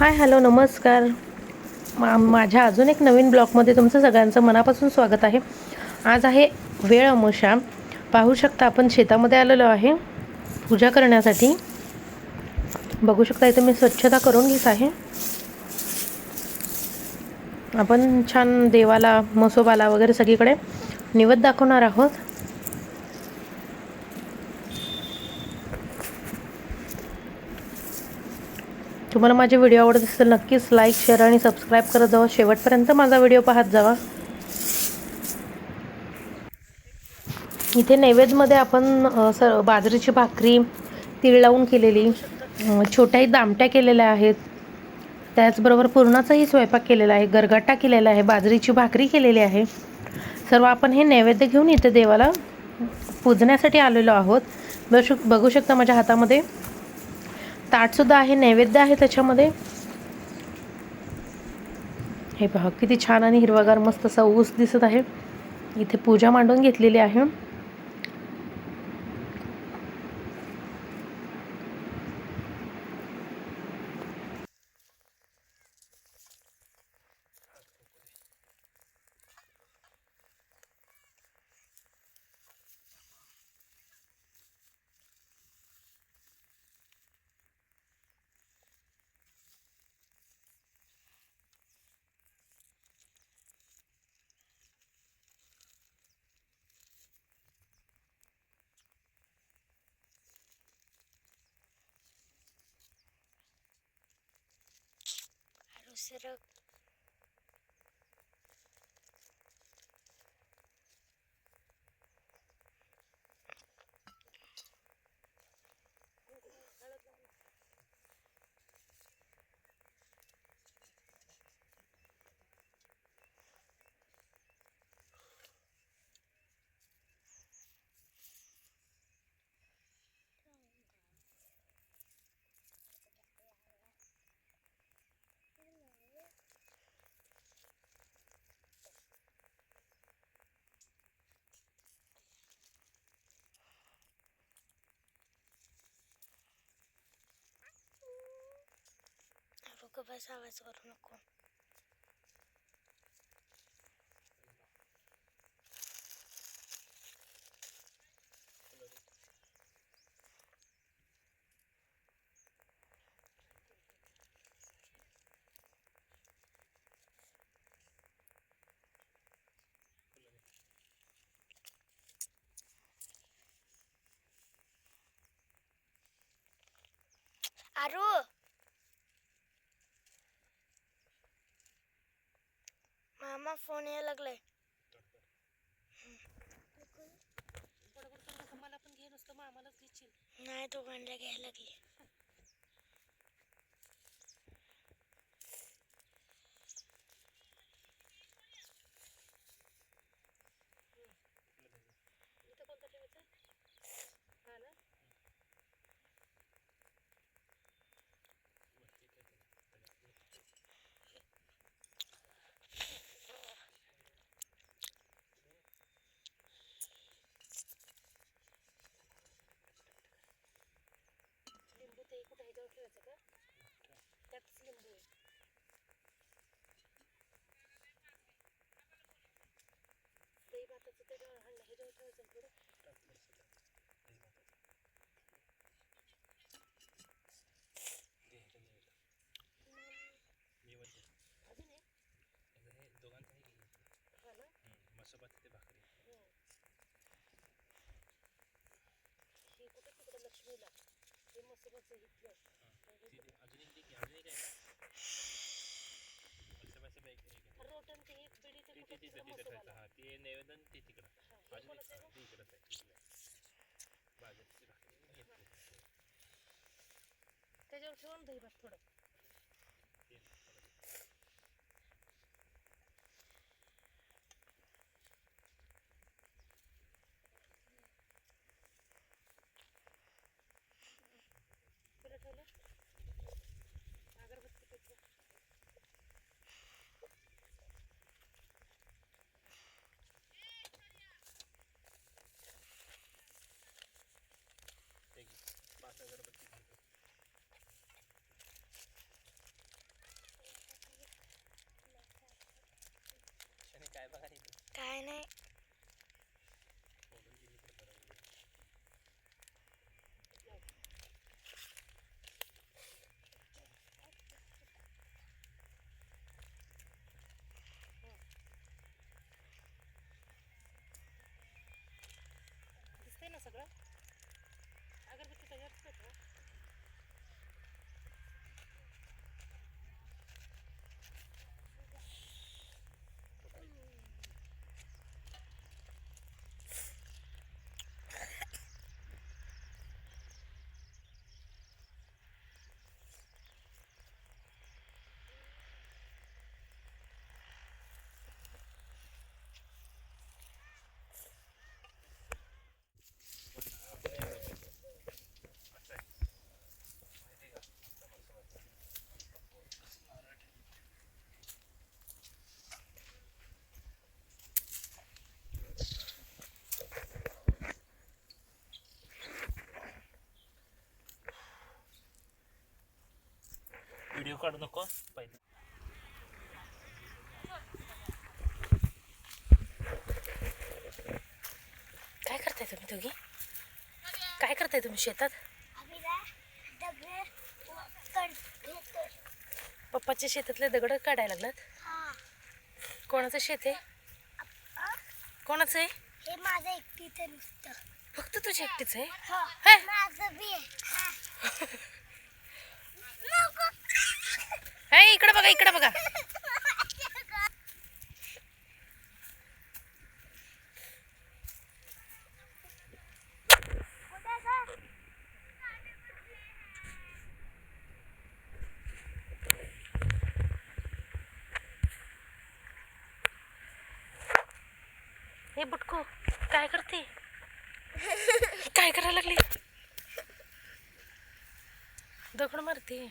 Hi hello नमस्कार. मा माझ्या अजून एक नवीन ब्लॉगमध्ये तुमचं सगळ्यांचं मनापासून स्वागत आहे. आज आहे वेळ अमोशा पाहू शकता आपण शेतामध्ये आलेलो आहे. पूजा करण्यासाठी. बघू शकता इथे मी स्वच्छता करून घेत आहे. आपण छान देवाला मसोबाला वगैरे सगळीकडे निवद दाखवणार आहोत. तुम्हाला माझे व्हिडिओ आवडत असेल नक्कीच लाईक शेअर आणि सबस्क्राईब करत जावा. शेवटपर्यंत माझा व्हिडिओ पाहत जावा. इथे नैवेद्यमध्ये आपण स बाजरीची भाकरी तीळ लावून केलेली छोट्याही दामट्या केलेल्या आहेत. त्याचबरोबर पुरणाचाही स्वयंपाक केलेला आहे गरगाटा केलेला आहे बाजरीची भाकरी केलेली आहे. सर्व आपण हे नैवेद्य घेऊन इथे देवाला पूजण्यासाठी आलेलो आहोत. बसू बघू शकता माझ्या हातामध्ये. ताटसुद्धा आहे नैवेद्य आहे त्याच्यामध्ये. हे पहा किती छान आणि हिरवागार मस्त असा ऊस दिसत आहे. इथे पूजा मांडून घेतलेली आहे. Sarap. Ecco, pensavo che sono qua. Aru! मामा फोन यायला लागलाय. मला पण घे नसतं मग आम्हालाच घेशील. नाही दोघांना घ्यायला लागली इथं कोणतं ठेवायचं हा ना लिंबू ते कुठं ह्याच्यावर ठेवायचं का त्यातच लिंबू आहे दही ते ह्याच्यावर हे कुठं तिकडं लक्ष्मीला? हे मसोबाचं इथलं रोटन ते ते तिथं तिथं ठेवायचं तिकडं ते नैवेदन ते तिकडं. हा, हे अजून एक मग? ते इकडंच आहे बाजरीची भाकरी घेतली त्याच्यावर ठेवून दही भात थोडं ते तुला ठेवलं अगरबत्ती पेटव ते पाच अगरबत्ती घेतो व्हिडिओ काढू नको. पहिले. काय करताय तुम्ही दोघी? काय करताय तुम्ही शेतात? पप्पाच्या शेतातले दगड काढायला लागलात? हा कोणाचं शेत आहे? कोणाचं आहे? हे माझं एकटीचं नुसतं फक्त तुझी एकटीच आहे? माझं बी आहे. हा. हे इकडे बघा इकडे बघा. हे बुटको काय करते? काय करायला लागली? दगड मारते.